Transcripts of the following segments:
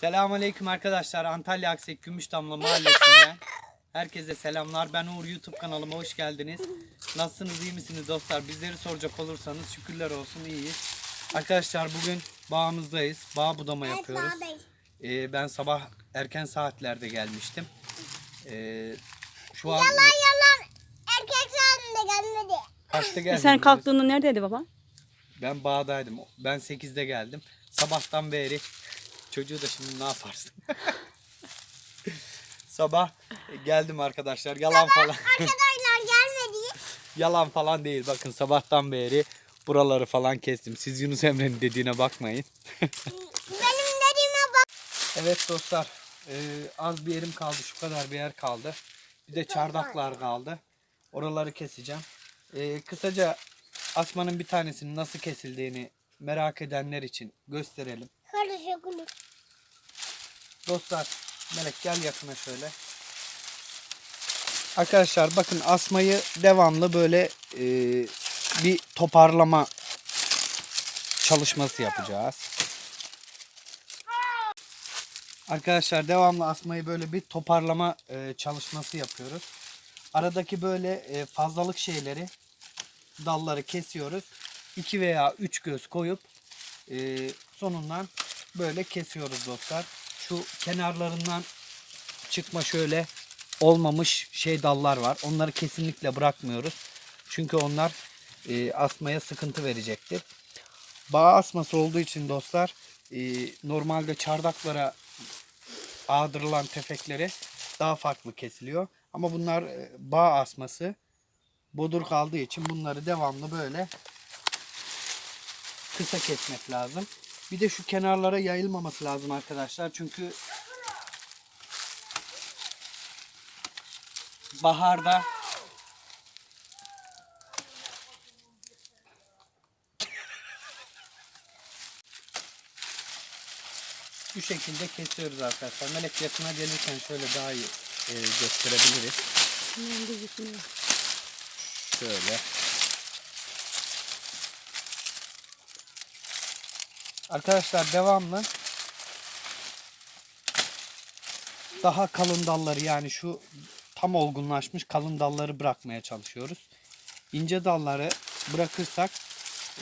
Selamünaleyküm arkadaşlar. Antalya Aksek Gümüşdamla mahallesinden. Herkese selamlar. Ben Uğur YouTube kanalıma hoş geldiniz. Nasılsınız, iyi misiniz dostlar? Bizleri soracak olursanız şükürler olsun iyiyiz. Arkadaşlar bugün bağımızdayız. Bağ budama yapıyoruz. Ee, ben sabah erken saatlerde gelmiştim. Ee, şu an Yalan yalan. Erkek saatinde gelmedi. kaçta E geldim? sen kalktığında neredeydi baba? Ben bağdaydım. Ben 8'de geldim. Sabahtan beri çocuğu da şimdi ne yaparsın? Sabah geldim arkadaşlar. Yalan falan. Arkadaşlar gelmedi. Yalan falan değil. Bakın sabahtan beri buraları falan kestim. Siz Yunus Emre'nin dediğine bakmayın. Benim dediğime bak. Evet dostlar. e, az bir yerim kaldı. Şu kadar bir yer kaldı. Bir de çardaklar kaldı. Oraları keseceğim. E, kısaca asmanın bir tanesinin nasıl kesildiğini merak edenler için gösterelim. Karışık. Dostlar Melek gel yakına şöyle. Arkadaşlar bakın asmayı devamlı böyle e, bir toparlama çalışması yapacağız. Arkadaşlar devamlı asmayı böyle bir toparlama e, çalışması yapıyoruz. Aradaki böyle e, fazlalık şeyleri dalları kesiyoruz. 2 veya 3 göz koyup e, sonundan böyle kesiyoruz dostlar. Şu kenarlarından çıkma şöyle olmamış şey dallar var. Onları kesinlikle bırakmıyoruz. Çünkü onlar e, asmaya sıkıntı verecektir. Bağ asması olduğu için dostlar e, normalde çardaklara ağdırılan tefekleri daha farklı kesiliyor. Ama bunlar e, bağ asması bodur kaldığı için bunları devamlı böyle kısa kesmek lazım. Bir de şu kenarlara yayılmaması lazım arkadaşlar. Çünkü baharda bu şekilde kesiyoruz arkadaşlar. Melek yakına gelirken şöyle daha iyi e, gösterebiliriz. Şöyle. Arkadaşlar devamlı daha kalın dalları yani şu tam olgunlaşmış kalın dalları bırakmaya çalışıyoruz. İnce dalları bırakırsak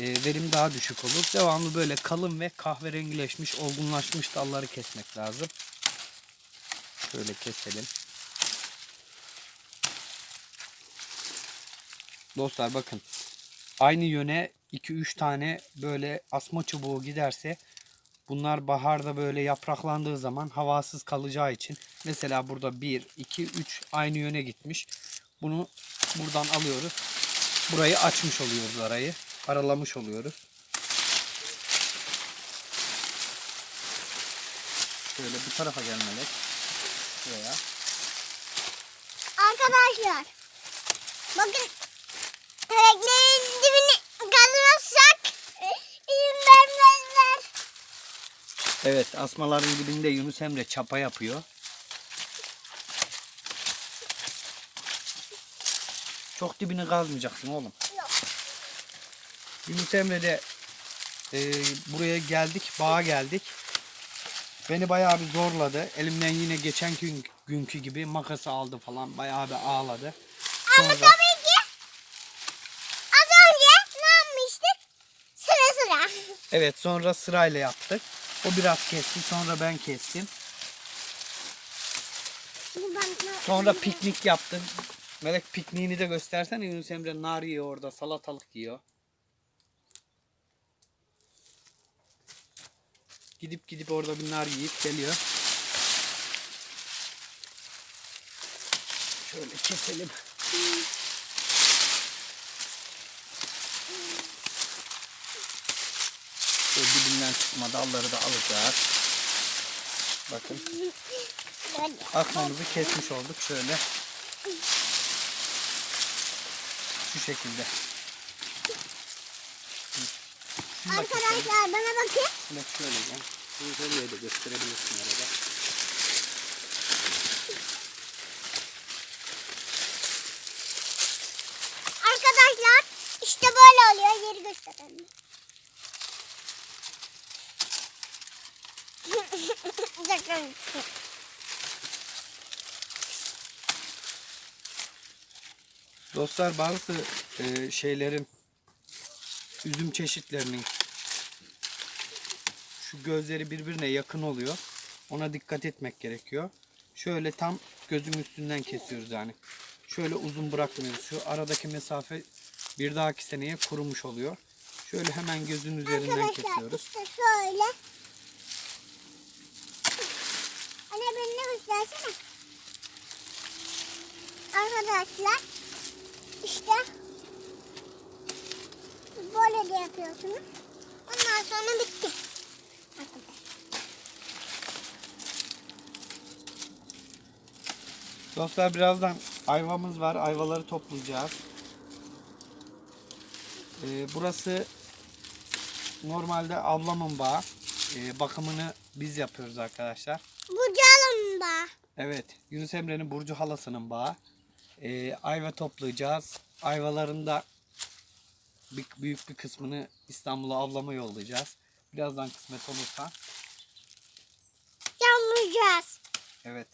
e, verim daha düşük olur. Devamlı böyle kalın ve kahverengileşmiş, olgunlaşmış dalları kesmek lazım. Şöyle keselim. Dostlar bakın. Aynı yöne 2-3 tane böyle asma çubuğu giderse bunlar baharda böyle yapraklandığı zaman havasız kalacağı için mesela burada 1, 2, 3 aynı yöne gitmiş. Bunu buradan alıyoruz. Burayı açmış oluyoruz arayı. Aralamış oluyoruz. Şöyle bu tarafa gelmelek. Şuraya. Arkadaşlar. Bakın. Dibini kazmazsak izin vermezler. Evet asmaların dibinde Yunus Emre çapa yapıyor. Çok dibini kazmayacaksın oğlum. Yok. Yunus Emre de e, buraya geldik, bağa geldik. Beni bayağı bir zorladı. Elimden yine geçen gün, günkü gibi makası aldı falan. Bayağı bir ağladı. Ama Sonra tabii ki az önce ne yapmıştık? Sıra sıra. Evet sonra sırayla yaptık. O biraz kesti, sonra ben kestim. Sonra piknik yaptım. Melek pikniğini de göstersene Yunus Emre nar yiyor orada, salatalık yiyor. Gidip gidip orada bir nar yiyip geliyor. Şöyle keselim. Şöyle dibinden çıkma dalları da alacağız. Bakın. Asmamızı kesmiş olduk şöyle. Şu şekilde. Arkadaşlar bana bakın. Bak şöyle gel. Şöyle de gösterebilirsin arada. Arkadaşlar işte böyle oluyor. Yeri gösterelim. Gitsin. Dostlar bazı e, şeylerin üzüm çeşitlerinin şu gözleri birbirine yakın oluyor. Ona dikkat etmek gerekiyor. Şöyle tam gözün üstünden kesiyoruz yani. Şöyle uzun bırakmıyoruz. Şu aradaki mesafe bir dahaki seneye kurumuş oluyor. Şöyle hemen gözün üzerinden Arkadaşlar kesiyoruz. işte şöyle. Göstersene. Arkadaşlar işte böyle de yapıyorsunuz. Ondan sonra bitti. Dostlar birazdan ayvamız var. Ayvaları toplayacağız. Ee, burası normalde ablamın bağı. Ee, bakımını biz yapıyoruz arkadaşlar. Evet, Yunus Emre'nin Burcu halasının bağı. Ee, ayva toplayacağız. Ayvaların da bir, büyük bir kısmını İstanbul'a ablama yollayacağız. Birazdan kısmet olursa. Yallayacağız. Evet.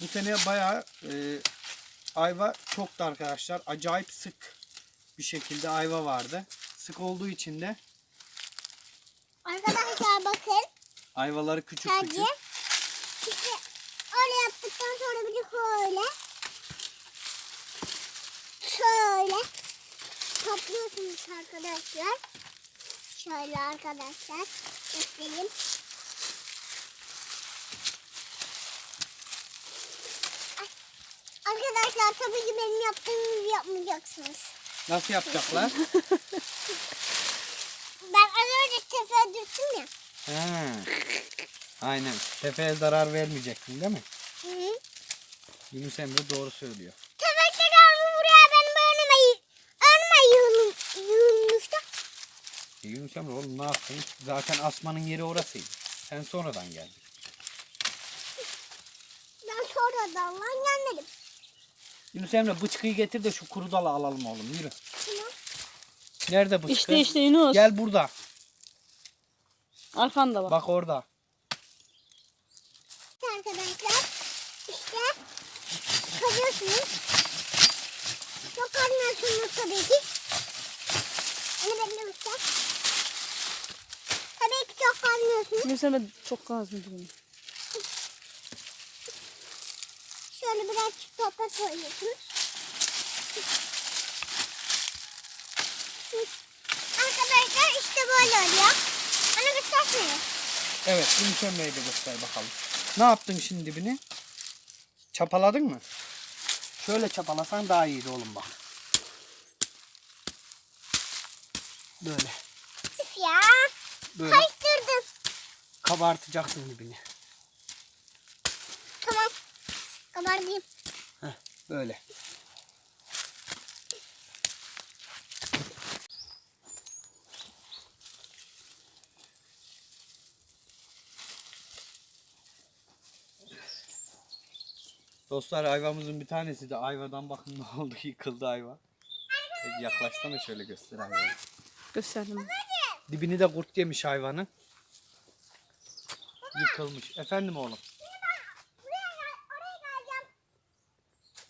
Bu sene bayağı e, ayva çoktu arkadaşlar. Acayip sık bir şekilde ayva vardı. Sık olduğu için de Arkadaşlar bakın. Ayvaları küçük Sadece küçük. işte öyle yaptıktan sonra bir de şöyle şöyle topluyorsunuz arkadaşlar. Şöyle arkadaşlar göstereyim. Arkadaşlar tabii ki benim yaptığım gibi yapmayacaksınız. Nasıl yapacaklar? Ben az önce tefe düştüm ya. He. Aynen. Tepeye zarar vermeyeceksin değil mi? Hı -hı. Yunus Emre doğru söylüyor. Tefekler buraya benim önüme, önüme yığılmıştı. E, Yunus Emre oğlum ne yaptın? Zaten asmanın yeri orasıydı. Sen sonradan geldin. Ben sonradan lan gelmedim. Yunus Emre bıçkıyı getir de şu kuru dalı alalım oğlum. Yürü. Tamam. Nerede bıçkı? İşte işte Yunus. Gel burada. Arkanda bak. Bak orada. Arkadaşlar işte kazıyorsunuz. Çok kazmıyorsunuz tabii ki. Hani benim usta. Tabii ki çok kazmıyorsunuz. Yunus Emre çok bunu. Şöyle birazcık toprak koyuyorsunuz. Arkadaşlar işte böyle oluyor. Bana göstersene. Evet Yunus Emre'yi de göster bakalım. Ne yaptın şimdi dibini? Çapaladın mı? Şöyle çapalasan daha iyiydi oğlum bak. Böyle. Üf ya. Böyle Karıştırdım. kabartacaksın dibini. Tamam. Kabartayım. Heh, böyle. Dostlar ayvamızın bir tanesi de ayvadan bakın ne oldu yıkıldı ayva. E, Yaklaşsana şöyle göster ayvayı. Gösterdim. Dibini de kurt yemiş hayvanın. Yıkılmış. Efendim oğlum. Buraya gel. Oraya geleceğim.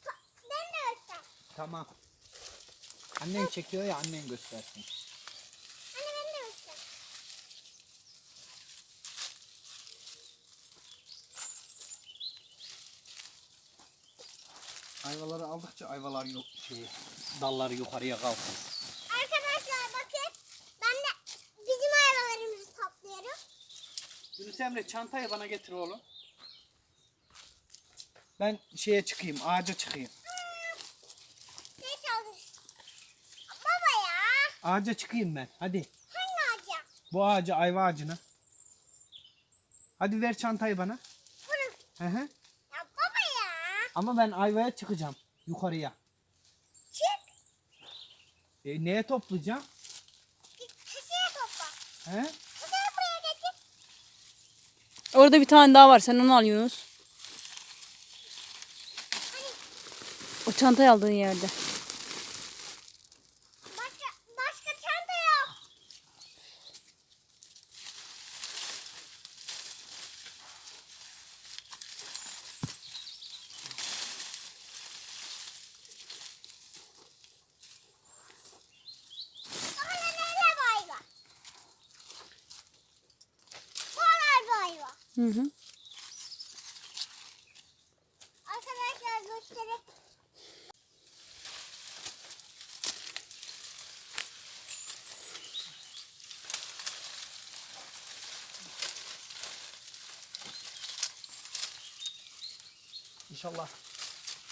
Ta- Ben de göster. Tamam. Annen çekiyor ya annen göstersin. Anne ben de göster. Ayvaları aldıkça ayvalar yok şey dalları yukarıya kalkıyor. Arkadaşlar bakın. Ben de bizim arabalarımızı topluyorum. Yunus Emre çantayı bana getir oğlum. Ben şeye çıkayım, ağaca çıkayım. Neyse alırız. Baba ya. Ağaca çıkayım ben. Hadi. Hangi ağaca? Bu ağaca, ayva ağacına. Hadi ver çantayı bana. Bunu. Hı hı. Ama ben ayvaya çıkacağım. Yukarıya. Çık. E, neye toplayacağım? Git kasaya topla. He? Kasayı buraya getir. Orada bir tane daha var. Sen onu al Yunus. O çantayı aldığın yerde. Başka, başka çanta yok. Hı hı. Arkadaşlar göstereyim. İnşallah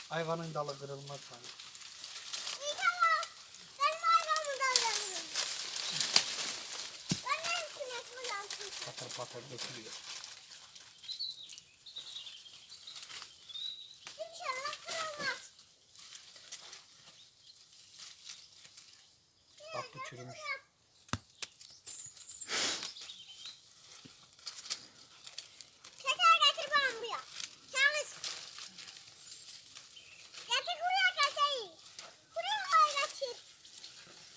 hayvanın dalı kırılmaz sana. İnşallah benim hayvanımı da alırım. Ben de hepsini yapacağım. Patır patır dökülüyor. Kırılmaz. Bak bu çürümüş. Şeker getir bana buraya. Çalış. Getir buraya kaçayım. Buraya koy getir.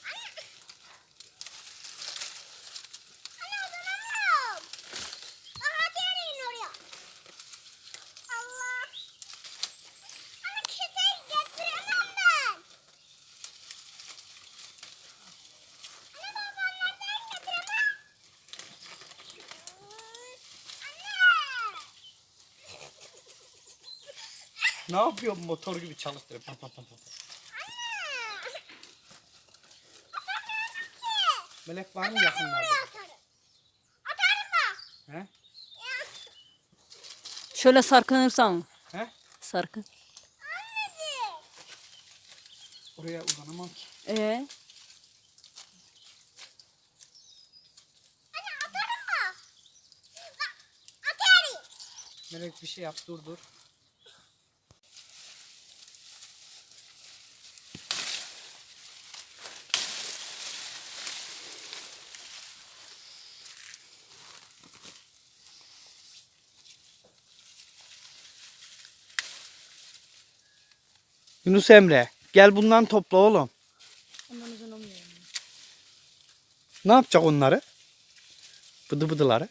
Anne. Anne uzanamıyorum. Bak hadi arayın oraya. Allah. Anne keseyi getiremem ben. Anne babamlardan getiremem. Anne. Ne yapıyorsun motor gibi çalıştırıp pat pat pat pat. Melek var mı yakınlarda? He? Şöyle sarkınırsan. He? Sarkın. Anneciğim. Oraya uzanamam ki. Ee, Anne atarım. Bak atarım. Melek bir şey yap dur dur. Yunus Emre gel bundan topla oğlum. ondan uzun olmuyor. Ne yapacak onları? Bıdı bıdıları.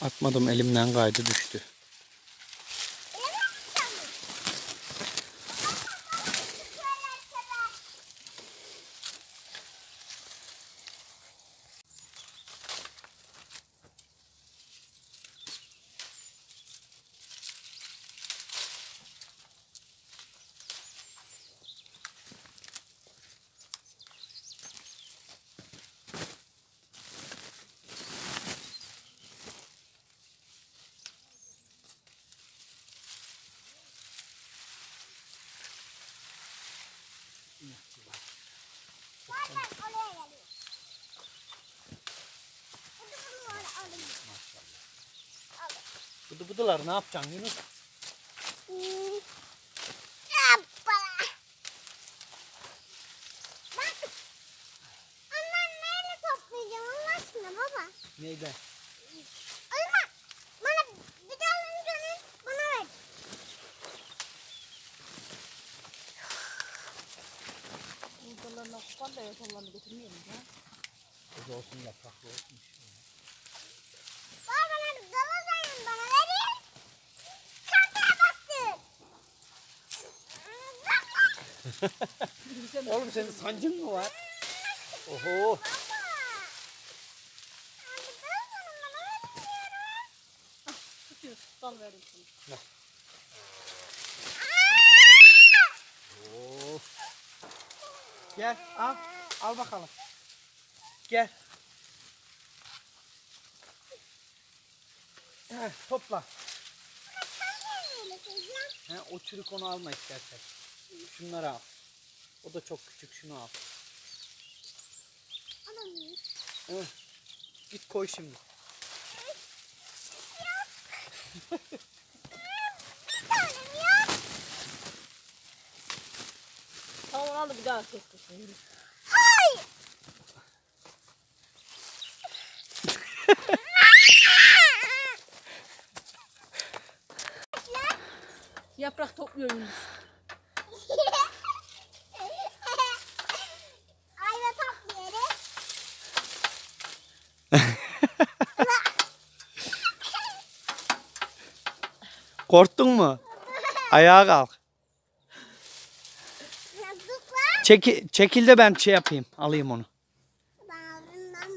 Atmadım elimden kaydı düştü. Yemek istedim. Zaten oraya geliyor. Hadi bunu alayım. Al. Bıdıları ne yapacaksın Yunus? Neyden? O zaman bana bir tane dönün bana ver. Yumurtalarına kupan da yatallarını getirmeyelim ya. Kız olsun yapraklı olsun. Baba bana galazayın bana verin. Çantaya bastır. Baba. Oğlum senin sancın mı var? Oho. Dal verdim sana. Oo. Gel al. Al bakalım. Gel. Heh, topla. He, o çürük onu alma istersen. Şunları al. O da çok küçük şunu al. Hı. Git koy şimdi. Tamam al da bir daha kestirsin. Yaprak topluyor Yunus. Ayva topluyoruz. Korktun mu? Ayağa kalk. Çeki, çekil de ben şey yapayım. Alayım onu.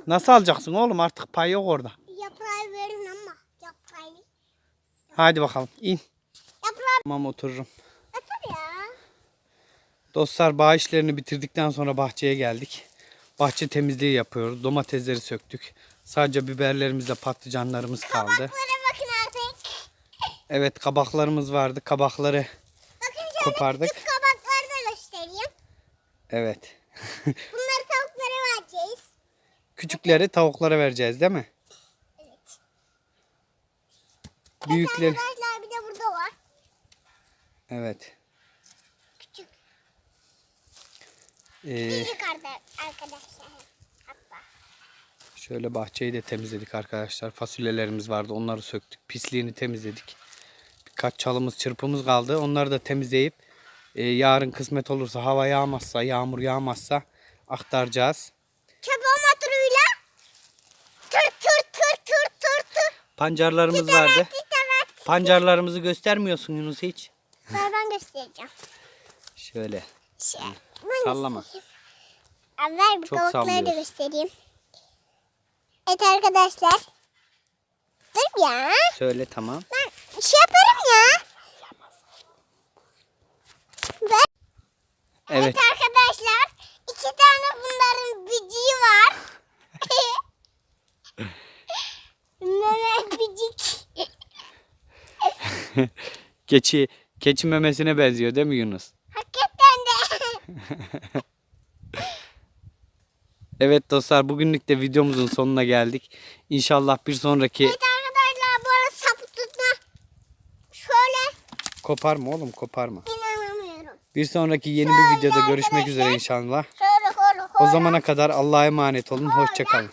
Nasıl alacaksın oğlum? Artık pay yok orada. yaprağı verin ama. Yaprağı. Hadi bakalım in. Yaprağı Tamam otururum. öpür ya. Dostlar bağ işlerini bitirdikten sonra bahçeye geldik. Bahçe temizliği yapıyoruz. Domatesleri söktük. Sadece biberlerimizle patlıcanlarımız kaldı. Artık. Evet kabaklarımız vardı. Kabakları Bakın şöyle Kopardık. küçük kabakları da göstereyim. evet. Bunları tavuklara vereceğiz. Küçükleri tavuklara vereceğiz değil mi? Evet. Büyükleri. Arkadaşlar bir de burada var. Evet. Küçük. Ee, Küçük arkadaşlar. Hatta. şöyle bahçeyi de temizledik arkadaşlar. Fasulyelerimiz vardı. Onları söktük. Pisliğini temizledik. Birkaç çalımız çırpımız kaldı. Onları da temizleyip e, yarın kısmet olursa hava yağmazsa, yağmur yağmazsa aktaracağız. Çapa motoruyla tır tır tır tır tır tır. Pancarlarımız vardı. Evet, evet. Pancarlarımızı göstermiyorsun Yunus hiç. Ben, ben göstereceğim. Şöyle. Şey, Sallama. ver bu Çok tavukları da göstereyim. Evet arkadaşlar. Dur ya. Söyle tamam. Ben şey yaparım ya. Evet. Evet arkadaşlar. iki tane bunların biciği var. Meme bicik. Keçi, keçi memesine benziyor değil mi Yunus? Hakikaten de. Evet dostlar bugünlük de videomuzun sonuna geldik. İnşallah bir sonraki evet arkadaşlar bu arada sapı tutma. Şöyle koparma oğlum koparma. inanamıyorum. Bir sonraki yeni bir videoda görüşmek üzere inşallah. O zamana kadar Allah'a emanet olun. Hoşçakalın.